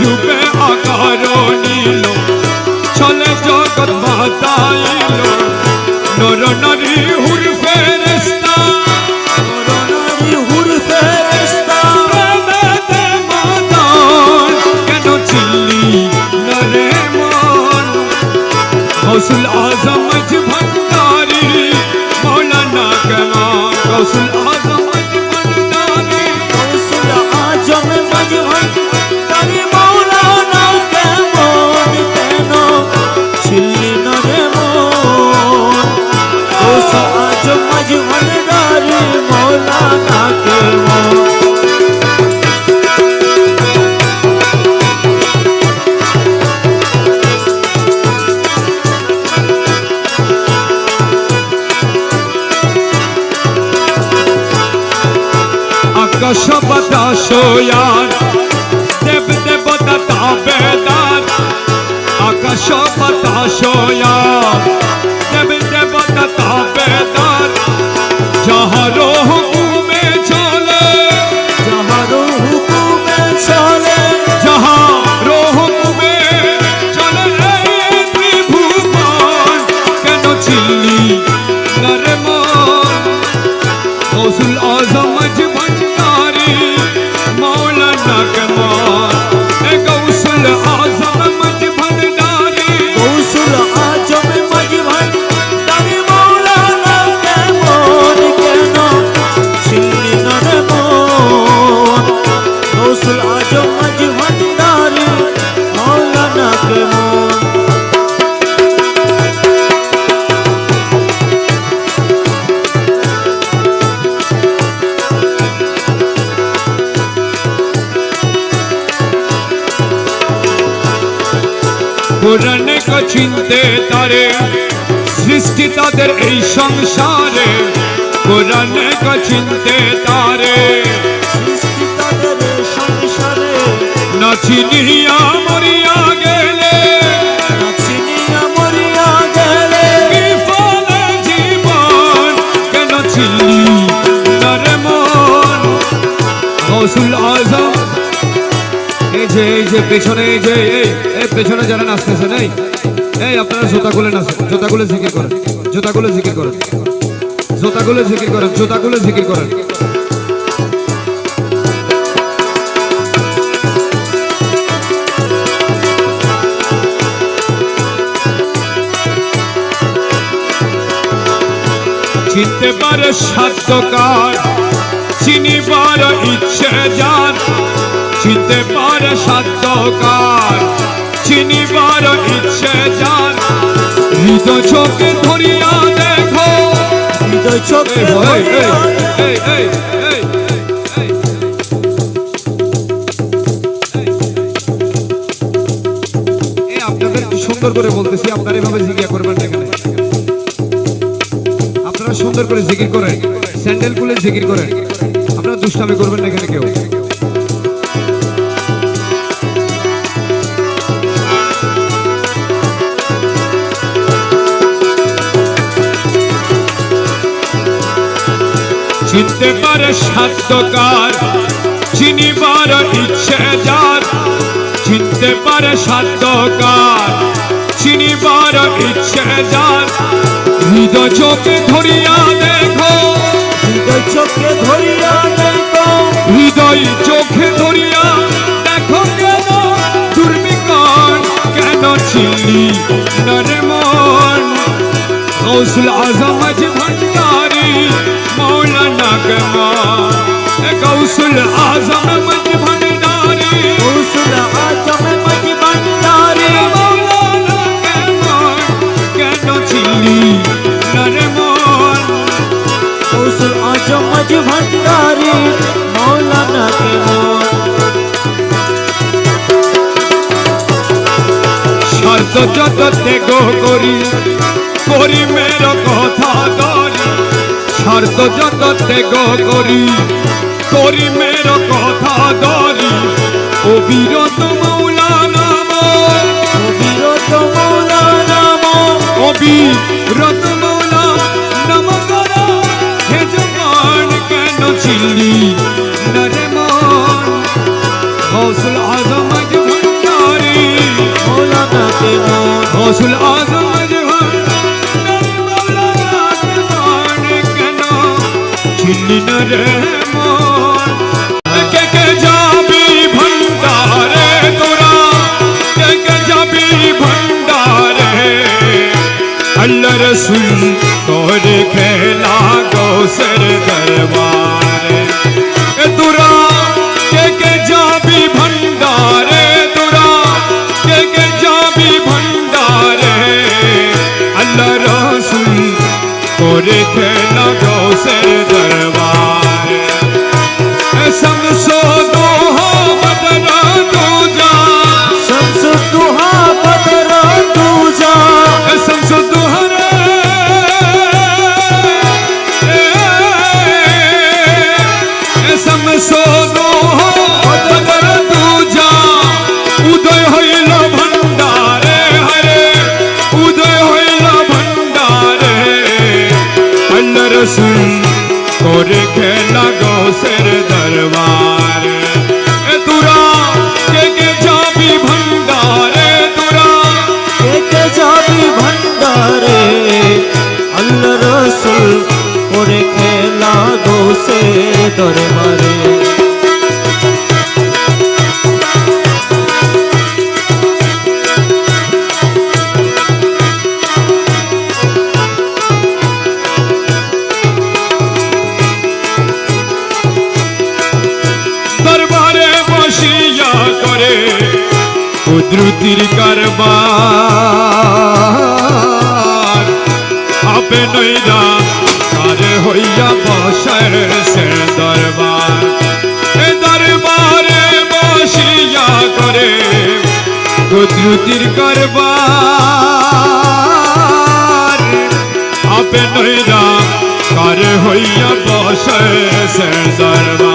রূপে আকার নীল চলে জগৎ বাতাইল নর নারী হুর ফেরেস্তা নর নারী হুর ফেরেস্তা প্রেমেতে মাতাল কেন চিল্লি নরে মন হৌসুল আজম ভণ্ডারি মৌলানা কেমন হৌসুল আজম ভণ্ডারি হৌসুল আজম ভণ্ডারি আকাশ বাতাস দেব দেবতা তাবেদার আকাশ বাতাস দেব দেবতা কেন পুরাণে চিনতে তারে, সৃষ্টি তাদের এই সংসারে, কোরআন পুরাণে চিনতে তারে। না মরিয়া গেলে। জীবন, কেন আজম এই যে পেছনে যে এই পেছনে যারা নাচতেছে এই এই আপনারা জোতাগুলো নাচ, জোতাগুলো জিকির করেন, জোতাগুলো জিকির করেন। জোতাগুলো জিকির করেন, জোতাগুলো জিকির করেন। চিনতে পারে সাধ্যকার চিনিবার ইচ্ছে যার চিনতে পারে সাধ্যকার। চিনিবার ইচ্ছে যার হৃদয় চোখে ধরিয়া দেখো। হৃদয় চোখে আপনাদের সুন্দর করে বলতেছি আপনারা এভাবে জিজ্ঞাসা করবেন না এখানে। আপনারা সুন্দর করে জিকির করেন। স্যান্ডেল খুলে জিকির করেন। আপনারা দুষ্টামি করবেন না এখানে কেউ। চিনতে পারে সাধ্যকার চিনিবার ইচ্ছে যার। চিনতে পারে সাধ্যকার চিনিবার ইচ্ছে যার। হৃদয় চোখে ধরিয়া দেখো। হৃদয় চোখে ধরিয়া দেখো। হৃদয় চোখে ধরিয়া দেখো কেন? দুর্বিকর কেন চিল্লি নরে মন। গৌসুল আজম ভণ্ডারি মৌলানা কমান গৌসুল আজম ভণ্ডারি গৌসুল আজম মজ ভণ্ডারি মৌলানা কমান কেন চিল্লি নরে মন গৌসুল আজম মজ ভণ্ডারি মৌলানা কেমন শর্ত যত ত্যাগ করি করি মের কথা ধরি শর্ত যত ত্যাগ করি করি মের কথা ধরি। অবিরত মৌলা নাম অবিরত মৌলা নাম কর হে জবান কেন নরে মন আজম ভণ্ডারি মৌলানা চিনলি না রে মন কে কে যাবি ভণ্ডারে তোরা কে কে যাবি ভণ্ডারে আল্লাহ রসুল করে খেলা গোসর দরবারে এ তোরা কে কে যাবি ভণ্ডারে তোরা কে কে যাবি ভণ্ডারে আল্লাহ রসুল করে করে খেলা গোসের দরবারে এ তুরা কে কে যাবি ভণ্ডারে তুরা কে যাবি ভণ্ডারে আল্লাহ রসুল করে খেলা দোষে দরবারে কুদ্রুতির কারবার। আপে নইরা কারে হইয়া বসার সে দরবার। এ দরবারে বসিয়া করে কুদ্রুতির কারবার। আপে নইরা কারে হইয়া বসে সে দরবার।